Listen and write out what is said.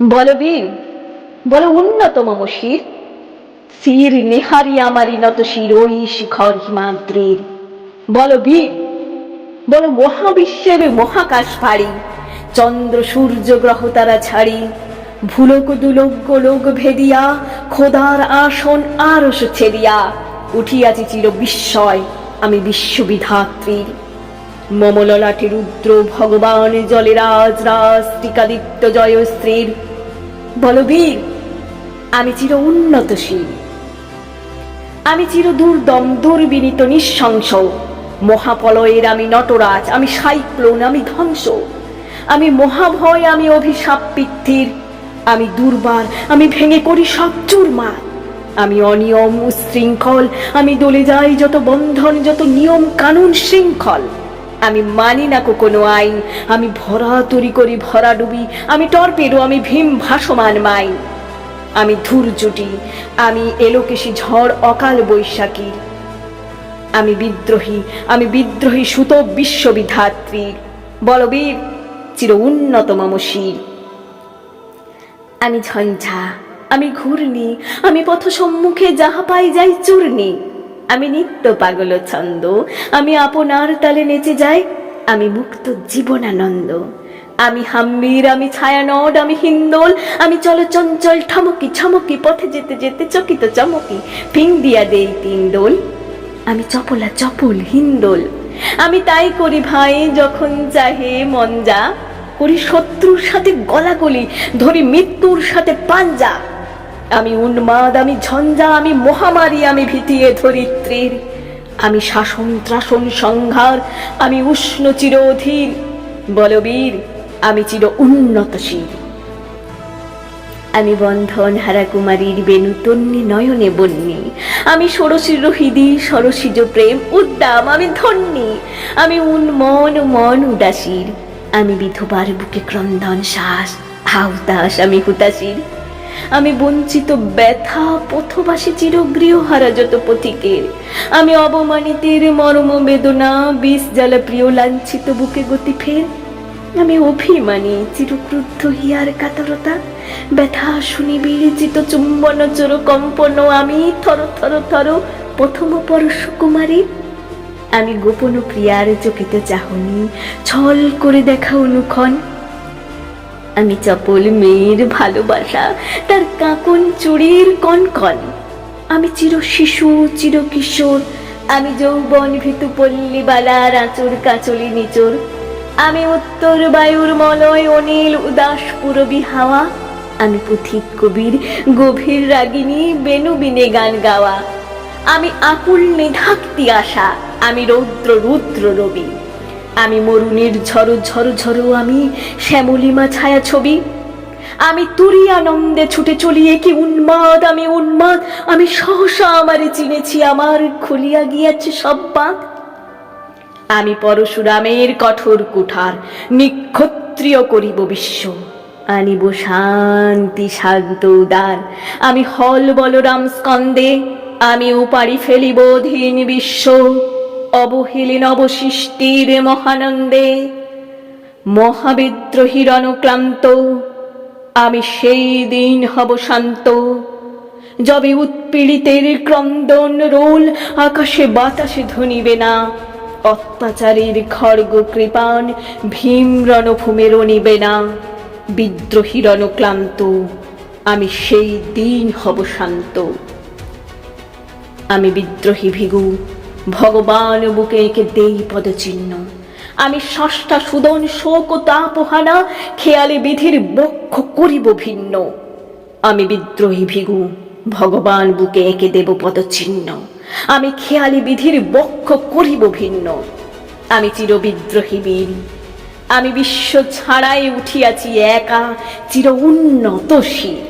বলো বীর বলো উন্নত মম শির শির নেহারি আমারি নত শির ওই শিখর হিমাদ্রির। বলো বীর বলো মহাবিশ্বের মহাকাশ ফাড়ি চন্দ্র সূর্য গ্রহ তারা ছাড়ি, ভুলক দুলোক গোলক ভেদিয়া, খোদার আসন আরস ছেদিয়া, উঠিয়াছি চির বিস্ময়, আমি বিশ্ববিধাত্রীর। মমললাটে রুদ্র ভগবান জলেরাজ রাজ, টিকাদিত্য জয়শ্রীর বলবীর আমি চির উন্নতশীল। আমি চির দুর্দম, দুর্বিনীত, নিঃশংস। মহাপলয়ের আমি নটরাজ, আমি সাইক্লোন, আমি ধ্বংস। আমি মহাভয়, আমি অভিশাপ পিত্তির আমি দুর্বার, আমি ভেঙে করি সব চুরমার। আমি অনিয়ম, উশৃঙ্খল, আমি দলে যাই যত বন্ধন, যত নিয়ম কানুন শৃঙ্খল আমি মানি না কোনো আইন। আমি ভরা তরি করি, ভরা ডুবি। আমি টর্পেডো, আমি ভীম ভাসমান মাইন আমি ধুর জুটি, আমি এলোকেশী ঝড়, অকাল বৈশাখী। আমি বিদ্রোহী আমি বিদ্রোহী সুত বিশ্ববিধাত্রী। বলবীর চির উন্নত মম আমি ঝঞ্ঝা, আমি ঘূর্ণি, আমি পথ সম্মুখে যাহা পাই যাই চূর্ণি। আমি নিত্য পাগল ছন্দ। আমি আপনার তালে নেচে যাই, আমি মুক্ত জীবনানন্দ। আমি হাম্মির, আমি ছায়ানট, আমি হিন্দোল, আমি চলচঞ্চল ঠমকি ছমকি পথে যেতে যেতে চকিত চমকি ফিং দিয়া দেই তিন দোল। আমি চপলা চপল হিন্দোল। আমি তাই করি ভাই যখন চাহে মন যা করি শত্রুর সাথে গলাগলি, ধরি মৃত্যুর সাথে পাঞ্জা। আমি উন্মাদ, আমি ঝঞ্ঝা, আমি মহামারী, আমি ভীতিয়ে ধরিত্রীর। আমি শাসন ত্রাসন সংহার, আমি উষ্ণ চির অধীর বলবীর আমি চির উন্নতশীল। আমি বন্ধন হারা কুমারীর তন্নি, নয়নে বন্যি আমি ষোড়শীর হৃদি সরসিজ প্রেম, উদ্দাম, আমি ধন্যি। আমি উন্মন, মন উদাসীর। আমি বিধবার বুকে ক্রন্দন শ্বাস হাউতাস আমি হুতাশীর। আমি বঞ্চিত ব্যথা, পথবাসী চিরগৃহহারা যত পথিকের। আমি অবমানিতের মর্ম বেদনা, বিষ জ্বালা প্রিয় লাঞ্ছিত বুকে গতি ফের। আমি অভিমানী, চিরক্রুদ্ধ হিয়ার কাতরতা। ব্যথা শুনি বিরিচিত চুম্বন চোর কম্পন, আমি থর থর থর প্রথম পরশ কুমারী। আমি গোপন প্রিয়ার চকিত চাহনি, ছল করে দেখা অনুক্ষণ আমি চপল মেয়ের ভালোবাসা, তার কাকন চুড়ির কনকন। আমি চির শিশু, চির কিশোর, আমি যৌবন ভীতু পল্লীবালার আঁচড় কাচলি নিচোর। আমি উত্তর বায়ুর মলয়, অনিল উদাস পুরবী হাওয়া। আমি পুথিক কবির, গভীর রাগিনী বেনু বিনে গান গাওয়া। আমি আকুল নিধাক্তি আশা, আমি রৌদ্র রুদ্র রবি। আমি মরুণের ঝড়ো ঝড়ো ঝড়ো আমি শ্যামলিমা ছায়া ছবি। আমি তুরি আনন্দে ছুটে চলিয়ে কি উন্মাদ, আমি উন্মাদ, আমি সহসা আমারে চিনেছি, আমার খুলিয়া গিয়াছে সব বাঁধ। আমি পরশুরামের কঠোর কুঠার, নিক্ষত্রিয় করিব বিশ্ব। আনিব শান্তি, শান্ত, উদার। আমি হল বলরাম স্কন্দে, আমি উপাড়ি ফেলিব ধীন বিশ্ব। অবহেলিন অবশিষ্টির মহানন্দে মহাবিদ্রোহীর অনুক্লান্ত আমি সেই দিন হব শান্ত। যবে উৎপীড়িতের ক্রন্দন রোল, আকাশে বাতাসে ধনিবে না। অত্যাচারীর খড়গ কৃপান ভীম রণভূমে নিবে না। বিদ্রোহীর অনুক্লান্ত আমি সেই দিন হব শান্ত। আমি বিদ্রোহী ভিগু ভগবান বুকে একে দেই পদচিহ্ন। আমি ষষ্ঠা সুদন শোক ও তাপহানা, খেয়ালে বিধির বক্ষ করিব ভিন্ন। আমি বিদ্রোহী ভিগু, ভগবান বুকে একে দেব পদচিহ্ন। আমি খেয়ালি বিধির বক্ষ করিব ভিন্ন। আমি চির বিদ্রোহী বীর। আমি বিশ্ব ছাড়াই উঠিয়াছি একা, চির উন্নত শির